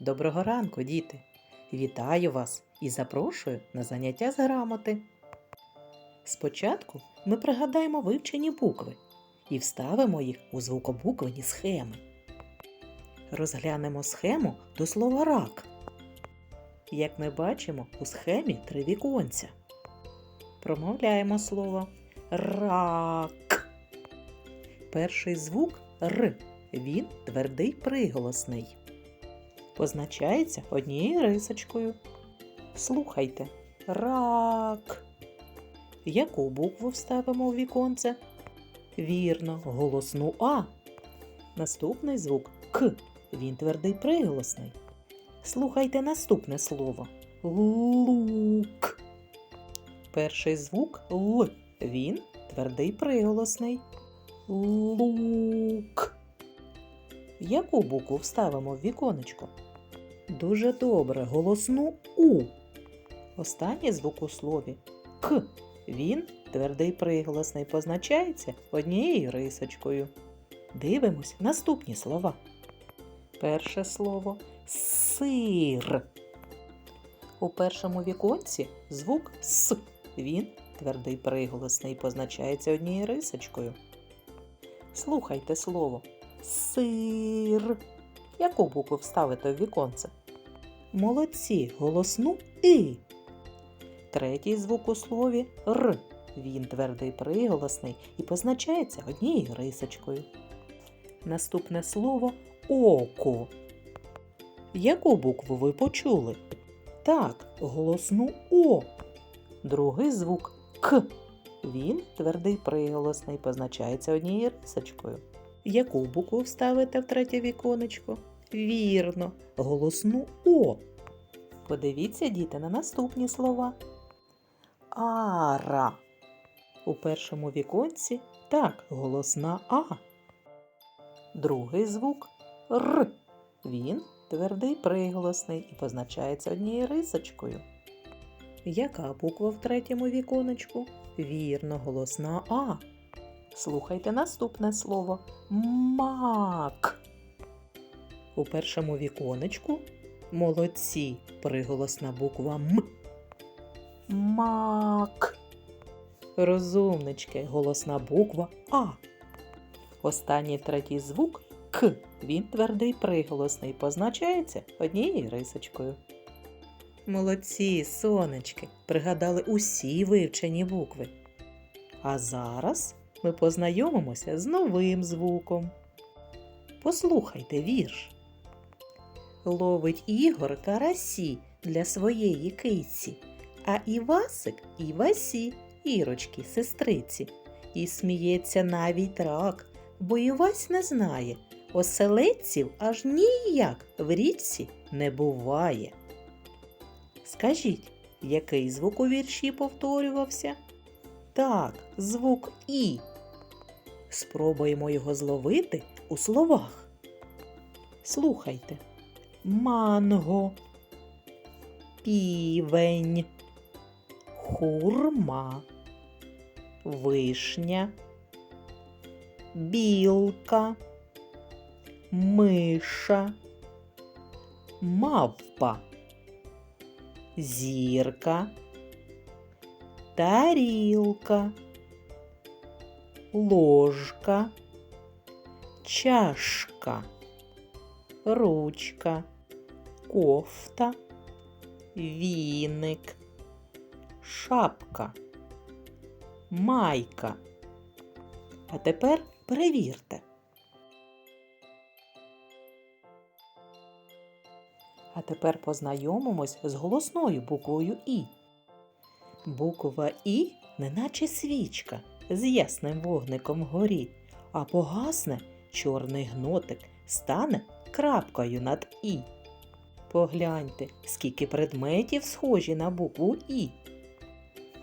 Доброго ранку, діти! Вітаю вас і запрошую на заняття з грамоти. Спочатку ми пригадаємо вивчені букви і вставимо їх у звукобуквені схеми. Розглянемо схему до слова рак. Як ми бачимо, у схемі три віконця. Промовляємо слово рак. Перший звук Р. Він твердий приголосний. Позначається однією рисочкою. Слухайте. Рак. Яку букву вставимо у віконце? Вірно, голосну А. Наступний звук К. Він твердий приголосний. Слухайте наступне слово. Лук. Перший звук Л. Він твердий приголосний. Лук. Яку букву вставимо в віконечко? Дуже добре, голосну У. Останній звук у слові К. Він твердий приголосний позначається однією рисочкою. Дивимось наступні слова. Перше слово сир. У першому віконці звук С. Він твердий приголосний позначається однією рисочкою. Слухайте слово сир. Яку букву вставити в віконце? Молодці, голосну І. Третій звук у слові Р. Він твердий приголосний і позначається однією рисочкою. Наступне слово око. Яку букву ви почули? Так, голосну О. Другий звук К. Він твердий приголосний, позначається однією рисочкою. Яку букву вставите в третє віконечко? Вірно, голосну О. Подивіться, діти, на наступні слова. Ара. У першому віконці так, голосна А. Другий звук Р. Він твердий приголосний і позначається однією рисочкою. Яка буква в третьому віконечку? Вірно, голосна А. Слухайте наступне слово мак. У першому віконечку молодці приголосна буква М. Мак. Розумнички, голосна буква А. Останній третій звук К. Він твердий приголосний, позначається однією рисочкою. Молодці, сонечки, пригадали усі вивчені букви. А зараз ми познайомимося з новим звуком. Послухайте вірш. Ловить Ігор карасі для своєї киці, а Івасик Івасі, Ірочки, сестриці. І сміється навіть рак, бо Івась не знає, оселедців аж ніяк в річці не буває. Скажіть, який звук у вірші повторювався? Так, звук І. Спробуємо його зловити у словах. Слухайте. Манго, півень, хурма, вишня, білка, миша, мавпа, зірка, тарілка, ложка, чашка, ручка, кофта, віник, шапка, майка. А тепер перевірте. А тепер познайомимось з голосною буквою І. Буква І неначе свічка з ясним вогником вгорі, а погасне чорний гнотик стане крапкою над І. Погляньте, скільки предметів схожі на букву І.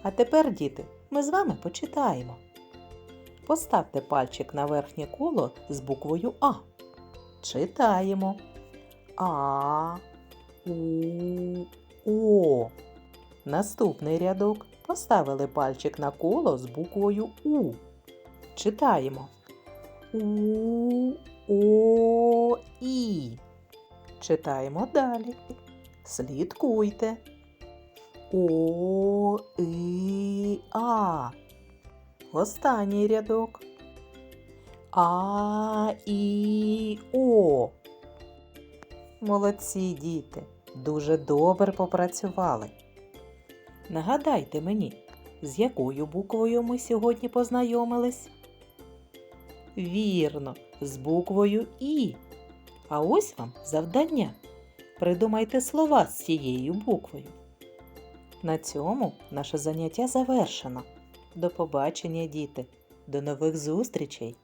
А тепер, діти, ми з вами почитаємо. Поставте пальчик на верхнє коло з буквою А. Читаємо. А, У, О. Наступний рядок поставили пальчик на коло з буквою У. Читаємо. У, О, І. Читаємо далі. Слідкуйте. О, і, а. Останній рядок. А, і, о. Молодці, діти, дуже добре попрацювали. Нагадайте мені, з якою буквою ми сьогодні познайомились? Вірно, з буквою І. А ось вам завдання. Придумайте слова з цією буквою. На цьому наше заняття завершено. До побачення, діти. До нових зустрічей!